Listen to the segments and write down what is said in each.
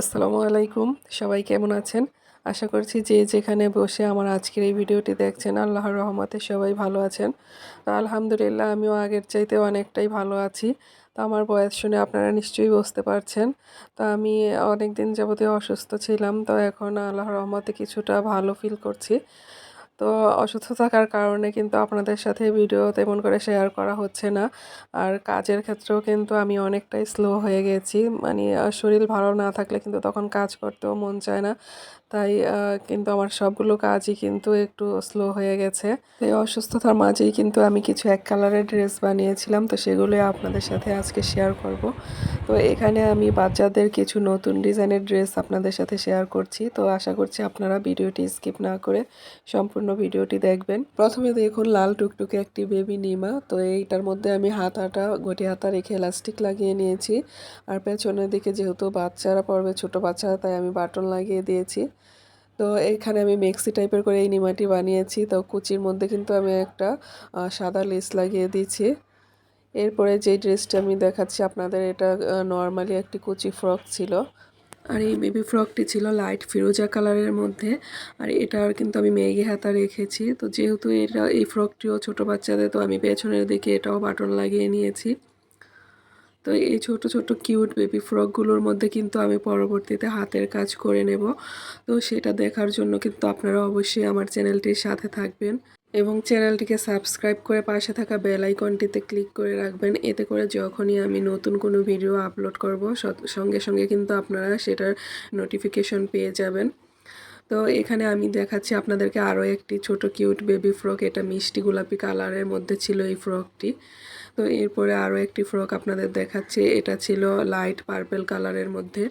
আসসালামু আলাইকুম। সবাই কেমন আছেন? আশা করছি যে যেখানে বসে আমার আজকের এই ভিডিওটি দেখছেন, আল্লাহর রহমতে সবাই ভালো আছেন। আলহামদুলিল্লাহ, আমিও আগের চাইতে অনেকটাই ভালো আছি। তো আমার বয়স শুনে আপনারা নিশ্চয়ই বুঝতে পারছেন। তো আমি অনেক দিন যাবতীয় অসুস্থ ছিলাম, তো এখন আল্লাহর রহমতে কিছুটা ভালো ফিল করছি। তো অসুস্থ থাকার কারণে কিন্তু আপনাদের সাথে ভিডিও তেমন করে শেয়ার করা হচ্ছে না। আর কাজের ক্ষেত্রেও কিন্তু আমি অনেকটাই স্লো হয়ে গেছি। মানে শরীর ভালো না থাকলে কিন্তু তখন কাজ করতেও মন চায় না। তাই কিন্তু আমার সবগুলো কাজই কিন্তু একটু স্লো হয়ে গেছে। এই অসুস্থতার মাঝেই কিন্তু আমি কিছু এক কালারের ড্রেস বানিয়েছিলাম। তো সেগুলোই আপনাদের সাথে আজকে শেয়ার করব। তো এখানে আমি বাচ্চাদের কিছু নতুন ডিজাইনের ড্রেস আপনাদের সাথে শেয়ার করছি। তো আশা করছি আপনারা ভিডিওটি স্কিপ না করে সম্পূর্ণ ভিডিওটি দেখবেন। প্রথমে দেখুন লাল টুকটুকে একটি বেবি নিমা। তো এইটার মধ্যে আমি হাতাটা গটি হাতা রেখে এলাস্টিক লাগিয়ে নিয়েছি। আর পেছনের দিকে যেহেতু বাচ্চারা পড়বে, ছোট বাচ্চারা, তাই আমি বাটন লাগিয়ে দিয়েছি। তো এখানে আমি মেক্সি টাইপের করে এই নিমাটি বানিয়েছি। তো কুচির মধ্যে কিন্তু আমি একটা সাদা লেস লাগিয়ে দিয়েছি। এরপরে যে ড্রেসটা আমি দেখাচ্ছি, আপনাদের এটা নর্মালি একটি কুচি ফ্রক ছিল। আর এই বেবি ফ্রকটি ছিল লাইট ফিরোজা কালারের মধ্যে। আর এটার কিন্তু আমি মেঘে হাতা রেখেছি। তো যেহেতু এটা, এই ফ্রকটিও ছোট বাচ্চাদের, তো আমি পেছনের দিকে এটাও বাটন লাগিয়ে নিয়েছি। তো এই ছোট ছোট কিউট বেবি ফ্রকগুলোর মধ্যে কিন্তু আমি পরবর্তীতে হাতের কাজ করে নেব। তো সেটা দেখার জন্য কিন্তু আপনারা অবশ্যই আমার চ্যানেলটির সাথে থাকবেন। এবং চ্যানেলটিকে সাবস্ক্রাইব করে পাশে থাকা বেল আইকনটিতে ক্লিক করে রাখবেন। এতে করে যখনই আমি নতুন কোনো ভিডিও আপলোড করব সঙ্গে সঙ্গে কিন্তু আপনারা সেটার নোটিফিকেশন পেয়ে যাবেন। তো এখানে আমি দেখাচ্ছি আপনাদেরকে আরও একটি ছোট কিউট বেবি ফ্রক এটা মিষ্টি গোলাপি কালারের মধ্যে ছিল এই ফ্রকটি তো এরপরে আরও একটি ফ্রক আপনাদের দেখাচ্ছি। এটা ছিল লাইট পার্পেল কালারের মধ্যে।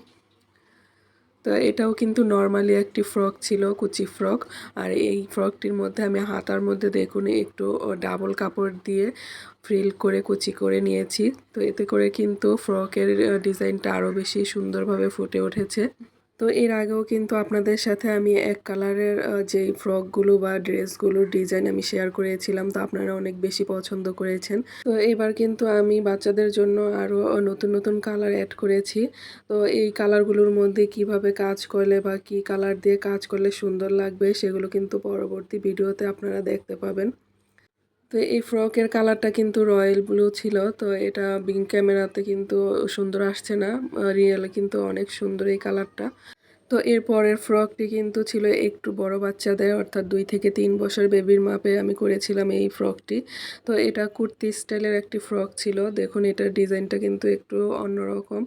তো এটাও কিন্তু নর্মালি একটি ফ্রক ছিল, কুচি ফ্রক আর এই ফ্রকটির মধ্যে আমি হাতার মধ্যে দেখুন একটু ডাবল কাপড় দিয়ে ফ্রিল করে, কুচি করে নিয়েছি। তো এতে করে কিন্তু ফ্রকের ডিজাইনটা আরও বেশি সুন্দরভাবে ফুটে উঠেছে। তো এর আগেও কিন্তু আপনাদের সাথে আমি এক কালারের যেই ফ্রকগুলো বা ড্রেসগুলোর ডিজাইন আমি শেয়ার করেছিলাম, তো আপনারা অনেক বেশি পছন্দ করেছেন। তো এবার কিন্তু আমি বাচ্চাদের জন্য আরও নতুন নতুন কালার অ্যাড করেছি। তো এই কালারগুলোর মধ্যে কীভাবে কাজ করলে বা কি কালার দিয়ে কাজ করলে সুন্দর লাগবে, সেগুলো কিন্তু পরবর্তী ভিডিওতে আপনারা দেখতে পাবেন। তো এই ফ্রকের কালারটা কিন্তু রয়্যাল ব্লু ছিল, তো এটা বিং ক্যামেরাতে কিন্তু সুন্দর আসছে না। রিয়েলে কিন্তু অনেক সুন্দর এই কালারটা। তো এর পরের ফ্রকটি কিন্তু ছিল একটু বড় বাচ্চাদের, অর্থাৎ দুই থেকে তিন বছর বেবির মাপে আমি করেছিলাম এই ফ্রকটি। তো এটা কুর্তি স্টাইলের একটি ফ্রক ছিল। দেখুন, এটার ডিজাইনটা কিন্তু একটু অন্যরকম।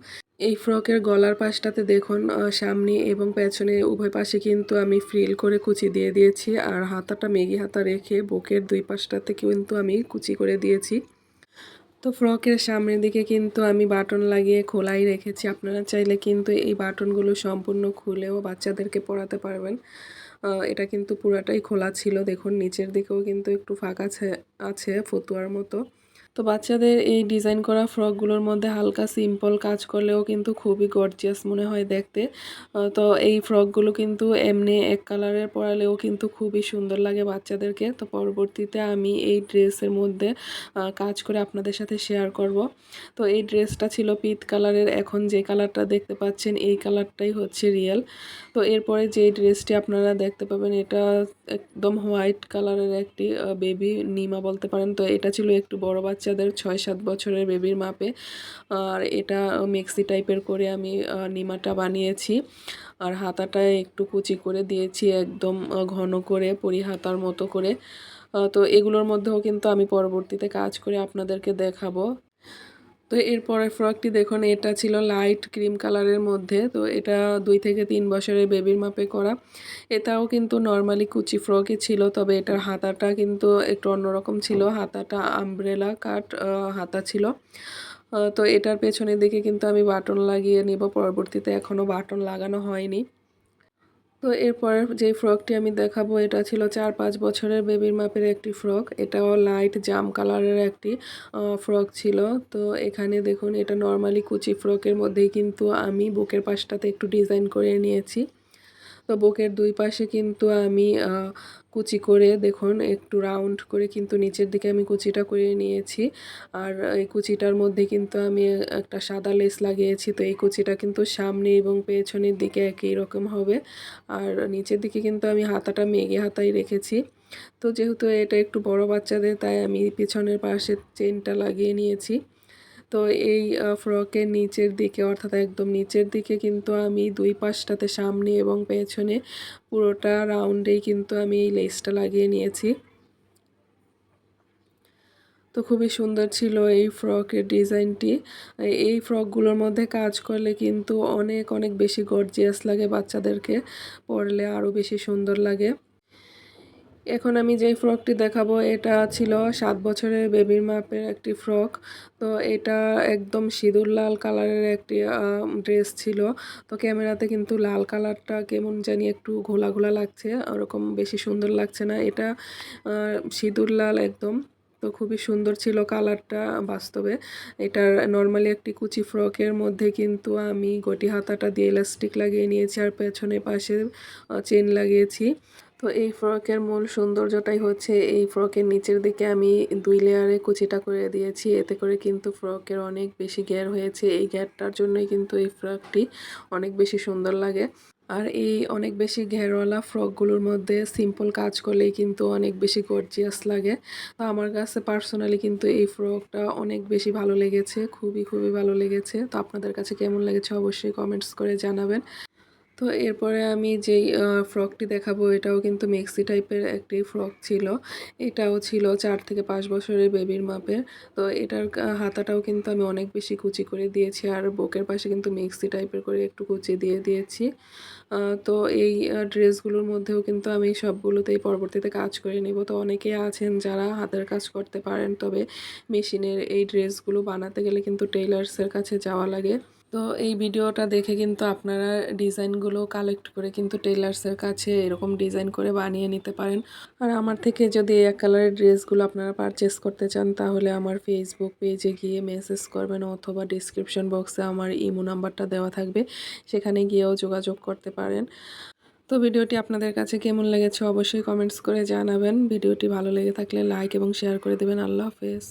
এই ফ্রকের গলার পাশটাতে দেখুন সামনে এবং পেছনে উভয় পাশে কিন্তু আমি ফ্রিল করে কুচি দিয়ে দিয়েছি। আর হাতাটা, মেগি হাতা রেখে বুকের দুই পাশটাতে কিন্তু আমি কুচি করে দিয়েছি। তো ফ্রকের সামনের দিকে কিন্তু আমি বাটন লাগিয়ে খোলাই রেখেছি। আপনারা চাইলে কিন্তু এই বাটনগুলো সম্পূর্ণ খুলেও বাচ্চাদেরকে পরাতে পারবেন। এটা কিন্তু পুরাটাই খোলা ছিল। দেখুন, নিচের দিকেও কিন্তু একটু ফাঁকা আছে ফতুয়ার মতো। তো বাচ্চাদের এই ডিজাইন করা ফ্রকগুলোর মধ্যে হালকা সিম্পল কাজ করলেও কিন্তু খুবই গর্জিয়াস মনে হয় দেখতে। তো এই ফ্রকগুলো কিন্তু এমনি এক কালারের পরালেও কিন্তু খুবই সুন্দর লাগে বাচ্চাদেরকে। তো পরবর্তীতে আমি এই ড্রেসের মধ্যে কাজ করে আপনাদের সাথে শেয়ার করব। তো এই ড্রেসটা ছিল পিত কালারের এখন যে কালারটা দেখতে পাচ্ছেন এই কালারটাই হচ্ছে রিয়েল তো এরপরে যে ড্রেসটি আপনারা দেখতে পাবেন এটা একদম হোয়াইট কালারের একটি বেবি নিমা বলতে পারেন। তো এটা ছিল একটু বড় বাচ্চাদের ছয় সাত বছরের বেবির মাপে। আর এটা মিক্সি টাইপের করে আমি নিমাটা বানিয়েছি। আর হাতাটা একটু কুচি করে দিয়েছি একদম ঘন করে পরি হাতার মতো করে। তো এগুলোর মধ্যেও কিন্তু আমি পরবর্তীতে কাজ করে আপনাদেরকে দেখাবো। তো এরপরের ফ্রকটি দেখুন, এটা ছিল লাইট ক্রিম কালারের মধ্যে। তো এটা দুই থেকে তিন বছরের বেবির মাপে করা। এটাও কিন্তু নর্মালি কুচি ফ্রকই ছিল, তবে এটার হাতাটা কিন্তু একটু অন্যরকম ছিল। হাতাটা আমব্রেলা কাট হাতা ছিল। তো এটার পেছনের দিকে কিন্তু আমি বাটন লাগিয়ে নিব। পরবর্তীতে এখনও বাটন লাগানো হয়নি। তো এরপর যেই ফ্রকটি আমি দেখাবো, এটা ছিল চার পাঁচ বছরের বেবির মাপের একটি ফ্রক। এটাও লাইট জাম কালারের একটি ফ্রক ছিল। তো এখানে দেখুন, এটা নর্মালি কুচি ফ্রকের মধ্যেই কিন্তু আমি বুকের পাশটাতে একটু ডিজাইন করে নিয়েছি। তো বুকের দুই পাশে কিন্তু আমি কুচি করে দেখুন, একটু রাউন্ড করে কিন্তু নিচের দিকে আমি কুচিটা করে নিয়েছি। আর এই কুচিটার মধ্যে কিন্তু আমি একটা সাদা লেস লাগিয়েছি, তো এই কুচিটা কিন্তু সামনে এবং পেছনের দিকে একই রকম হবে। আর নিচের দিকে কিন্তু আমি হাতাটা মেঘে হাতাই রেখেছি। তো যেহেতু এটা একটু বড় বাচ্চাদের, তাই আমি পিছনের পাশে চেনটা লাগিয়ে নিয়েছি। তো এই ফ্রকের নিচের দিকে, অর্থাৎ একদম নিচের দিকে কিন্তু আমি দুই পাশটাতে সামনে এবং পেছনে পুরোটা রাউন্ডেই কিন্তু আমি এই লেসটা লাগিয়ে নিয়েছি। তো খুবই সুন্দর ছিল এই ফ্রকের ডিজাইনটি। এই ফ্রকগুলোর মধ্যে কাজ করলে কিন্তু অনেক অনেক বেশি গর্জিয়াস লাগে বাচ্চাদেরকে পরলে, আরও বেশি সুন্দর লাগে। এখন আমি যেই ফ্রকটি দেখাবো, এটা ছিল সাত বছরের বেবির মাপের একটি ফ্রক। তো এটা একদম সিঁদুর লাল কালারের একটি ড্রেস ছিল। তো ক্যামেরাতে কিন্তু লাল কালারটা কেমন জানি একটু ঘোলা ঘোলা লাগছে, ওরকম বেশি সুন্দর লাগছে না। এটা সিঁদুর লাল একদম। তো খুবই সুন্দর ছিল কালারটা বাস্তবে। এটার নর্মালি একটি কুচি ফ্রকের মধ্যে কিন্তু আমি গটি হাতাটা দিয়ে ইলাস্টিক লাগিয়ে নিয়েছি আর পেছনে পাশে চেন লাগিয়েছি। তো এই ফ্রকের মূল সৌন্দর্যটাই হচ্ছে এই ফ্রকের নিচের দিকে আমি দুই লেয়ারে কুচিটা করে দিয়েছি। এতে করে কিন্তু ফ্রকের অনেক বেশি ঘের হয়েছে। এই ঘেরটার জন্যই কিন্তু এই ফ্রকটি অনেক বেশি সুন্দর লাগে। আর এই অনেক বেশি ঘেরওয়ালা ফ্রকগুলোর মধ্যে সিম্পল কাজ করলেই কিন্তু অনেক বেশি গর্জিয়াস লাগে। তো আমার কাছে পার্সোনালি কিন্তু এই ফ্রকটা অনেক বেশি ভালো লেগেছে, খুবই খুবই ভালো লেগেছে। তো আপনাদের কাছে কেমন লেগেছে অবশ্যই কমেন্টস করে জানাবেন। তো এরপরে আমি যেই ফ্রকটি দেখাবো, এটাও কিন্তু মেক্সি টাইপের একটি ফ্রক ছিল। এটাও ছিল চার থেকে পাঁচ বছরের বেবির মাপের। তো এটার হাতাটাও কিন্তু আমি অনেক বেশি কুচি করে দিয়েছি, আর বুকের পাশে কিন্তু মেক্সি টাইপের করে একটু কুচি দিয়ে দিয়েছি। তো এই ড্রেসগুলোর মধ্যেও কিন্তু আমি সবগুলোতেই পরবর্তীতে কাজ করে নিব। তো অনেকে আছেন যারা হাতের কাজ করতে পারেন, তবে মেশিনের এই ড্রেসগুলো বানাতে গেলে কিন্তু টেইলার্সের কাছে যাওয়া লাগে। তো এই ভিডিওটা দেখে কিন্তু আপনারা ডিজাইনগুলো কালেক্ট করে কিন্তু টেলার্সের কাছে এরকম ডিজাইন করে বানিয়ে নিতে পারেন। আর আমার থেকে যদি এক কালারের ড্রেসগুলো আপনারা পারচেস করতে চান, তাহলে আমার ফেসবুক পেজে গিয়ে মেসেজ করবেন অথবা ডিসক্রিপশন বক্সে আমার ইমো নাম্বারটা দেওয়া থাকবে, সেখানে গিয়েও যোগাযোগ করতে পারেন। তো ভিডিওটি আপনাদের কাছে কেমন লেগেছে অবশ্যই কমেন্টস করে জানাবেন। ভিডিওটি ভালো লেগে থাকলে লাইক এবং শেয়ার করে দেবেন। আল্লাহ হাফেজ।